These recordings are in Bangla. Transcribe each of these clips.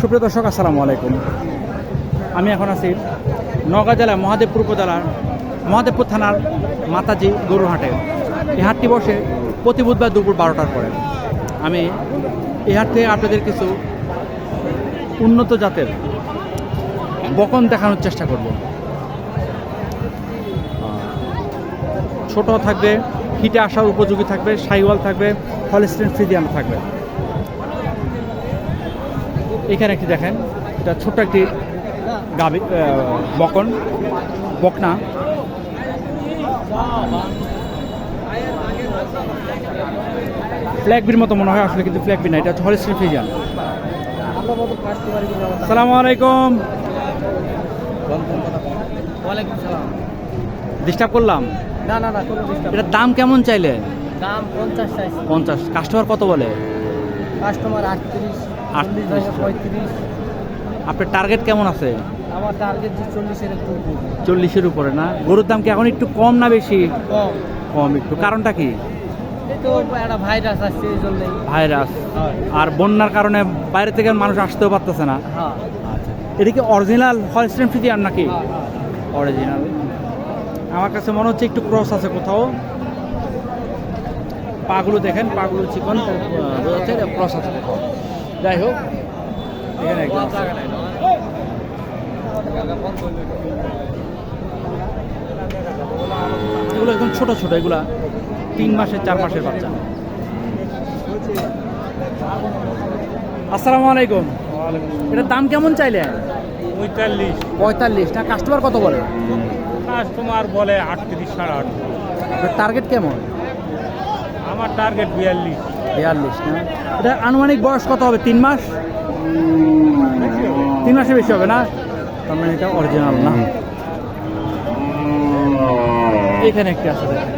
সুপ্রিয় দর্শক, আসসালামু আলাইকুম। আমি এখন আছি নওগাঁ জেলার মহাদেবপুর উপজেলার মহাদেবপুর থানার মাতাজি গরুহাটে এই হাটটি বসে প্রতি বুধবার দুপুর বারোটার পরে। আমি এই হাট থেকে আপনাদের কিছু উন্নত জাতের বকন দেখানোর চেষ্টা করব। ছোট থাকবে হিটে আসার উপযোগী থাকবে, সাইওয়াল থাকবে, হলিস্টেন ফ্রিজিয়ান থাকবে। এখানে একটি দেখেন, এটা ছোট্ট একটি গাবি বকন, বকনা। ফ্ল্যাগবির মতো মনে হয়, আসলে কিন্তু ফ্ল্যাগবি না, এটা হচ্ছে ফিজিয়ান সালামু আলাইকুম। ওয়ালাইকুম সালাম। ডিস্টার্ব করলাম? না না না কোনো ডিস্টার্ব এটার দাম কেমন চাইলে? দাম পঞ্চাশ চাইছি। পঞ্চাশ। কাস্টমার কত বলে? কাস্টমার আটত্রিশ আটত্রিশ। পঁয়ত্রিশ। আপনার টার্গেট কেমন আছে? আমার টার্গেট চল্লিশের একটু উপর। চল্লিশের উপরে না? গরুর দাম কি এখন একটু কম না বেশি? কম। কম একটু। কারণটা কি? একটা ভাইরাস আসছে এই জন্যই। ভাইরাস আর বন্যার কারণে বাইরে থেকে মানুষ আসতেও পারতেছে না। হ্যাঁ। আচ্ছা। এটা কি অরিজিনাল হলস্টেন ফিজিয়ান নাকি? হ্যাঁ, হ্যাঁ। অরিজিনাল আমার কাছে মনে হচ্ছে একটু ক্রস আছে কোথাও। পাগুলো দেখেন পাগুলো চিকন ক্রস আছে কোথাও। যাই হোক এখানে একদম এগুলো একদম ছোট ছোট এগুলা তিন মাসের চার মাসের বাচ্চা। আসসালামু আলাইকুম। এটার দাম কেমন চাইলে পঁয়তাল্লিশ। পঁয়তাল্লিশ। না কাস্টমার কত বলে? কাস্টমার বলে আটত্রিশ সাড়ে আট। টার্গেট কেমন? আমার টার্গেট বিয়াল্লিশ। বিয়াল্লিশ না? এটা আনুমানিক বয়স কত হবে? তিন মাস? তিন মাসে বেশি হবে না? তার মানে এটা অরিজিনাল না? এখানে একটি আছে দেখেন।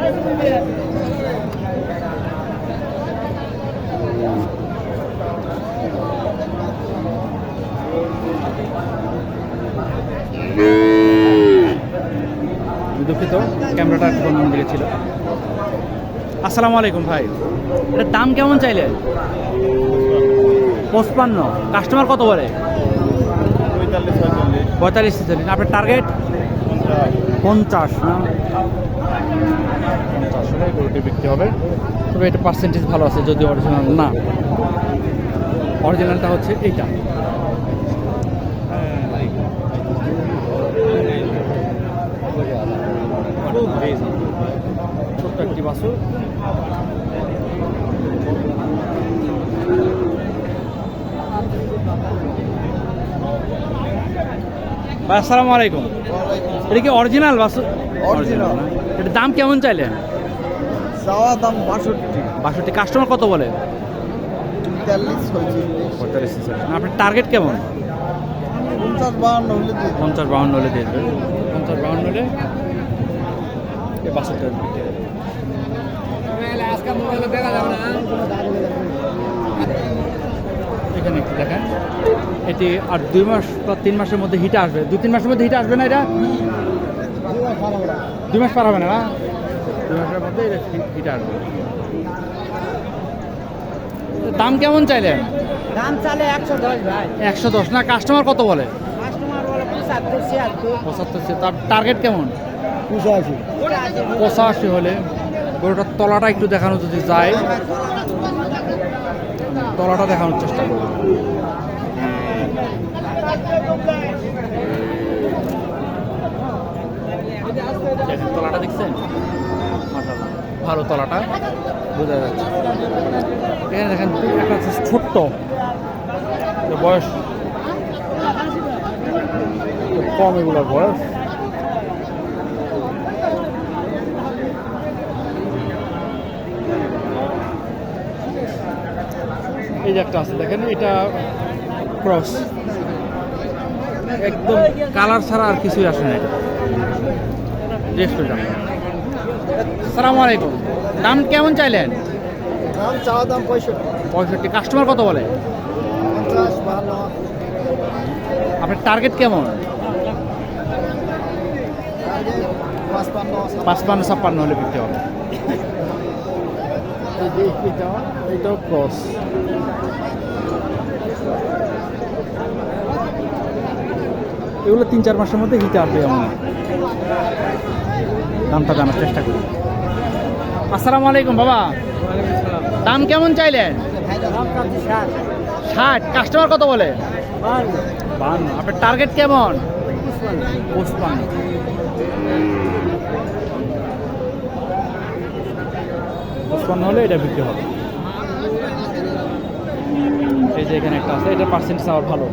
দুঃখিত ক্যামেরাটা একটু অন্য দিকে ছিল। আসসালামু আলাইকুম ভাই। এটার দাম কেমন চাইলে? পঁচপান্ন। কাস্টমার কত বলে? পঁয়তাল্লিশ ছেচল্লিশ আপনার টার্গেট পঞ্চাশ না? পঞ্চাশ গরুটি বিক্রি হবে। তবে এটা পার্সেন্টেজ ভালো আছে যদি অরিজিনাল না। অরিজিনালটা হচ্ছে এইটা। ছোট্ট একটি বাসু ভাই আসসালামু আলাইকুম। এটা কি অরিজিনাল বাসু অরিজিনাল। না? এটার দাম কেমন চাইলেন? চাওয়া দাম বাষট্টি। বাষট্টি। কাস্টমার কত বলে? পঁয়তাল্লিশ আপনার টার্গেট কেমন? পঞ্চাশ বাহান্ন হলে দিয়ে পঞ্চাশ বাউন্ন হলে দিয়ে দেবেন। পঞ্চাশ বাউন্ন হলে এই না। এখানে একটু দেখেন। এটি আর দুই মাস বা তিন মাসের মধ্যে হিটে আসবে। দু তিন মাসের মধ্যে হিটে আসবে না এটা? দুই মাস পার হবে না দুই মাসের মধ্যে এটা হিটে আসবে। দাম কেমন চাইলেন? দাম চালে একশো দশ ভাই। একশো দশ না? কাস্টমার কত বলে? কাস্টমার বলে পঁচাত্তর ছিয়াত্তর। পঁচাত্তর সে- তার টার্গেট কেমন? পঁচাশি। পঁচাশি হলে গরুটার তলাটা একটু দেখানো যদি যায়। তলাটা দেখানোর চেষ্টা করব। তলাটা দেখছেন? ভালো তলাটা। বোঝা যাচ্ছে। এখানে দেখেন একটা ছোট্ট। বয়স। কম এগুলোর বয়স। এই যে একটা আছে দেখেন এটা ক্রস একদম কালার ছাড়া আর কিছুই আসে না এটা রেস্টুরেন্ট সালামু আলাইকুম। দাম কেমন চাইলেন? দাম চাওয়া দাম পঁয়ষট্টি। পঁয়ষট্টি। কাস্টমার কত বলে? আপনার টার্গেট কেমন? পাঁচপান্ন পাঁচপান্ন ছাপ্পান্ন হলে বিক্রি হবে। এই যে এটা ক্রস এগুলো তিন চার মাসের মধ্যে হিটে আসবে এমন। দামটা জানার চেষ্টা করি। আসসালামু আলাইকুম বাবা। দাম কেমন চাইলেন ষাট। কাস্টমার কত বলে? বান্ন। আপনার টার্গেট কেমন? পঁচপান্ন। পঁচপান্ন হলে এটা বিক্রি হবে। এই যে এখানে একটা আছে এটা পার্সেন্ট আবার ভালো।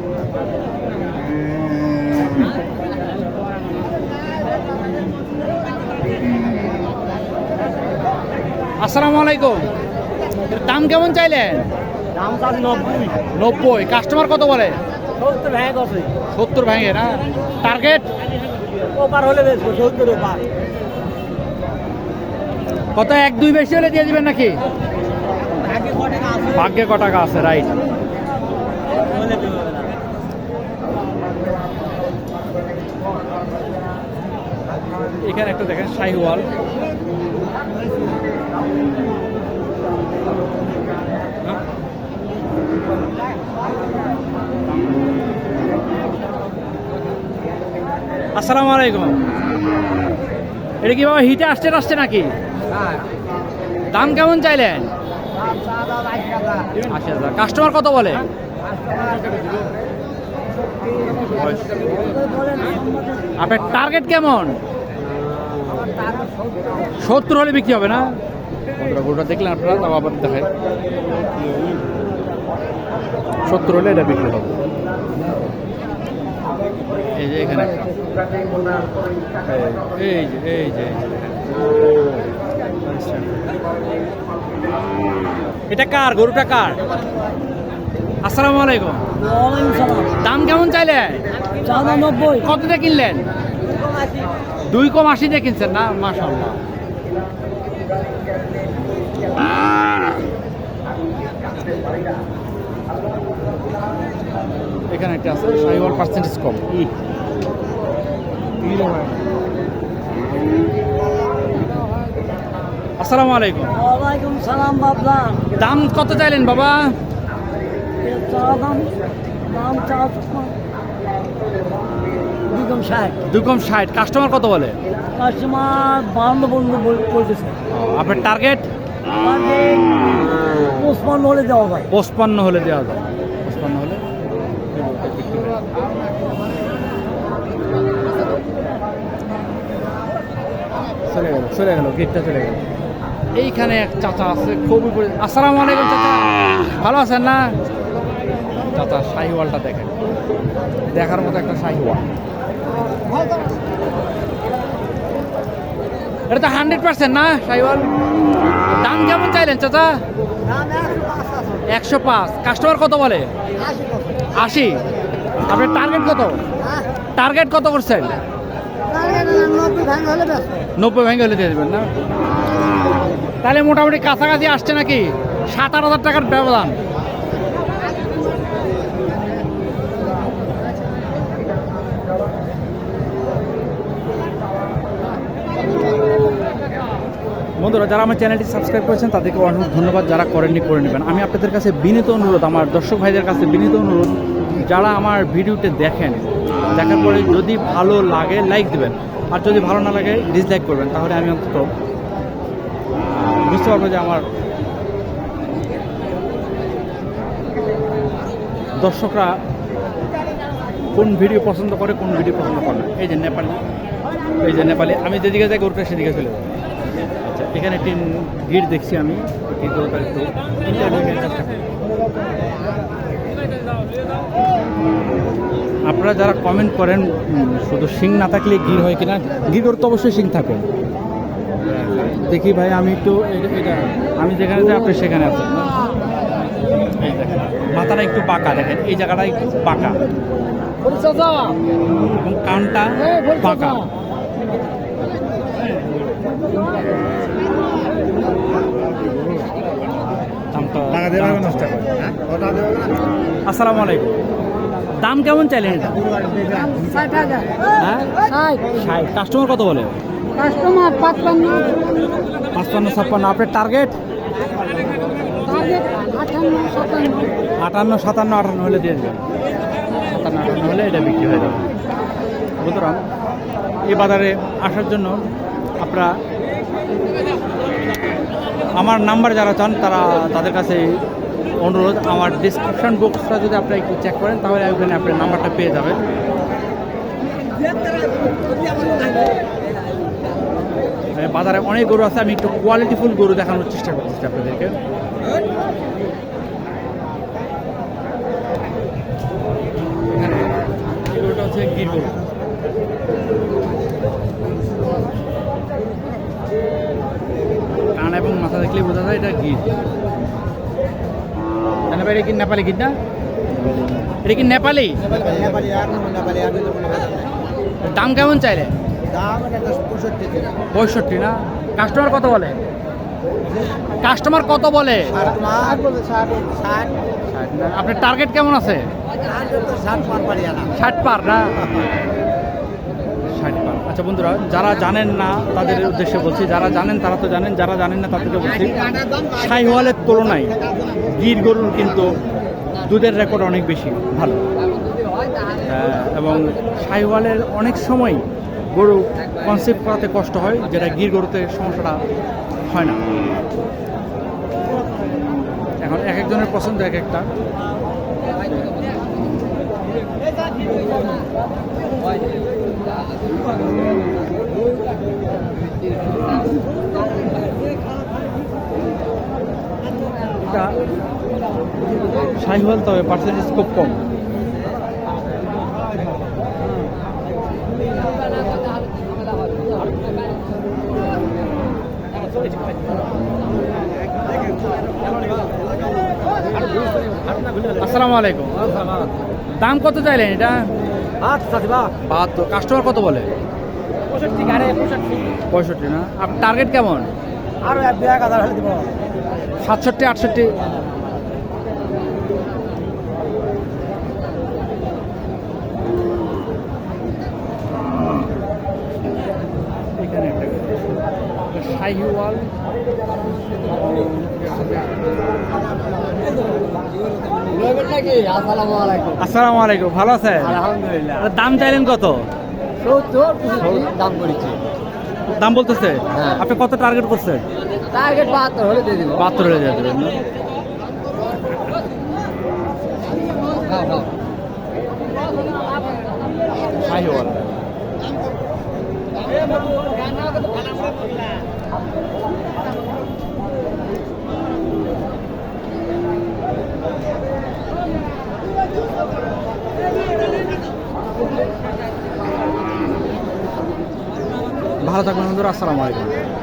আসসালামু আলাইকুম। দাম কেমন চাইলেন? দাম তার নব্বই। নব্বই। কাস্টমার কত বলে? সত্তর ভ্যাগ সত্তর ভাঙে না? টার্গেট ওপার হলে সত্তর ওপার। কত, এক, দুই বেশি হলে দিয়ে দিবেন নাকি? ভাগ্যে ক টাকা আছে রাইট এখানে একটা দেখেন, শাহিওয়াল। আসসালামু আলাইকুম। এটা কি বাবা, হিটে আসতে আসছে নাকি? দাম কেমন চাইলেন? আশি হাজার। কাস্টমার কত বলে? আপনার টার্গেট কেমন? সত্তর হলে বিক্রি হবে না? গরুটা দেখলেন আপনারা তাও আবার দেখায় সত্তর হলে এটা বিক্রি হবে। এই যে এখানে। এই যে এই যে এই যে। এটা কার? গরুটা কার? আসসালামু আলাইকুম। দাম কেমন চাইলে? নব্বই। কত দিয়ে কিনলেন? দুই কম আশি দিয়ে কিনছেন না? মাশাল্লাহ এখানে একটা আছে সাইবার পার্সেন্টেজ কম। আসসালামু আলাইকুম। ওয়ালাইকুম সালাম বাবলা। দাম কত চাইলেন বাবা? দুকম ষাট। কাস্টমার কত বলে? কাস্টমার বলতেছে। আপনার টার্গেট? পঁচপান্ন হলে দেওয়া হয় পঁচপান্ন হলে দেওয়া যায়। পঁচপান্ন হলে? চলে গেল চলে গেল গেটটা চলে গেল। এইখানে এক চাচা আছে খুবই আসসালামু আলাইকুম চাচা। ভালো আছেন না? চাচা শাহিওয়ালটা দেখেন। দেখার মতো একটা শাহিওয়াল এটা তো হান্ড্রেড পার্সেন্ট না শাহিওয়াল দাম কেমন চাইলেন চাচা? একশো পাঁচ। কাস্টমার কত বলে? আশি। আপনার টার্গেট কত? টার্গেট কত করছেন? নব্বই ভেঙে হলে দিয়ে দেবেন না? তাহলে মোটামুটি কাছাকাছি আসছে নাকি? সাত, আট হাজার টাকার ব্যবধান। বন্ধুরা, যারা আমার চ্যানেলটি সাবস্ক্রাইব করেছেন, তাদেরকে অনেক ধন্যবাদ। যারা করেননি, করে নেবেন। আমি আপনাদের কাছে বিনীত অনুরোধ, আমার দর্শক ভাইদের কাছে বিনীত অনুরোধ, যারা আমার ভিডিওতে দেখেন, দেখার পরে যদি ভালো লাগে লাইক দেবেন। আর যদি ভালো না লাগে ডিসলাইক করবেন, তাহলে আমি অন্তত বুঝতে পারব যে আমার দর্শকরা কোন ভিডিও পছন্দ করে, কোন ভিডিও পছন্দ করে এই যে নেপালি, এই যে নেপালি, আমি যেদিকে যাই গরুটা সেদিকে চলে যাই। আচ্ছা এখানে একটি গিট দেখছি আমি। আপনারা যারা কমেন্ট করেন শুধু শিং না থাকলে গির হয় কিনা? গির গরু তো অবশ্যই শিং থাকে দেখি ভাই আমি একটু এটা- আমি যেখানে যাই আপনি সেখানে আছেন। মাথাটা একটু পাকা দেখেন এই জায়গাটা একটু পাকা। এবং কানটা বাঁকা দামটা আসসালামু আলাইকুম। দাম কেমন চাইলেন এটা? হ্যাঁ? কাস্টমার কত বলে? কাস্টমার পাঁচপান্ন। পাঁচপান্ন ছাপ্পান্ন। আপনার টার্গেট আটান্ন সাতান্ন আটান্ন হলে দিয়ে দেবেন। সাতান্ন আটান্ন হলে এটা বিক্রি হয়ে যাবে। সুতরাং এই বাজারে আসার জন্য আপনারা আমার নাম্বার যারা চান তারা তাদের কাছে অনুরোধ আমার ডিসক্রিপশন বক্সটা যদি আপনি একটু চেক করেন তাহলে ওখানে আপনার নাম্বারটা পেয়ে যাবেন। মানে বাজারে অনেক গরু আছে আমি একটু কোয়ালিটিফুল গরু দেখানোর চেষ্টা করতেছি আপনাদেরকে। গরুটা হচ্ছে গির গরু। কান এবং মাথা দেখলে বোঝা যায় এটা গির। কি নেপালি গির না? এটা কি নেপালি? দাম কেমন চাইলে? পঁয়ষট্টি না? কাস্টমার কত বলে? কাস্টমার কত বলে? আপনার টার্গেট কেমন আছে? ষাট পার না? ষাট পার। আচ্ছা বন্ধুরা যারা জানেন না তাদের উদ্দেশ্যে বলছি যারা জানেন তারা তো জানেন যারা জানেন না তাদেরকে বলছি শাহিওয়ালের তুলনায় গির গরুর কিন্তু দুধের রেকর্ড অনেক বেশি ভালো। আহ, এবং শাহিওয়ালের অনেক সময় গরু কনসেপ্ট করাতে কষ্ট হয়, যেটা গির গরুতে সমস্যাটা হয় না। এখন এক একজনের পছন্দ এক একটা। শাহিওয়াল তবে পার্সেন্টেজ খুব কম। আসসালামু আলাইকুম। দাম কত চাইলেন এটা? বাহাত্তর কাস্টমার কত বলে? পঁয়ষট্টি না? আপনার টার্গেট কেমন? আরও সাতষট্টি আটষট্টি। শাহিওয়াল আসসালামু আলাইকুম আসসালামু আলাইকুম ভালো আছেন? আলহামদুলিল্লাহ। দাম চাইলেন কত? দাম করেছি। দাম বলতেছে? হ্যাঁ। আপনি কত টার্গেট করছেন? টার্গেট বাহাত্তর হলে দিয়ে দিব। বাহাত্তর হয়ে যাবে না? শাহিওয়াল। ভালো থাকবেন বন্ধুরা আসসালামু আলাইকুম।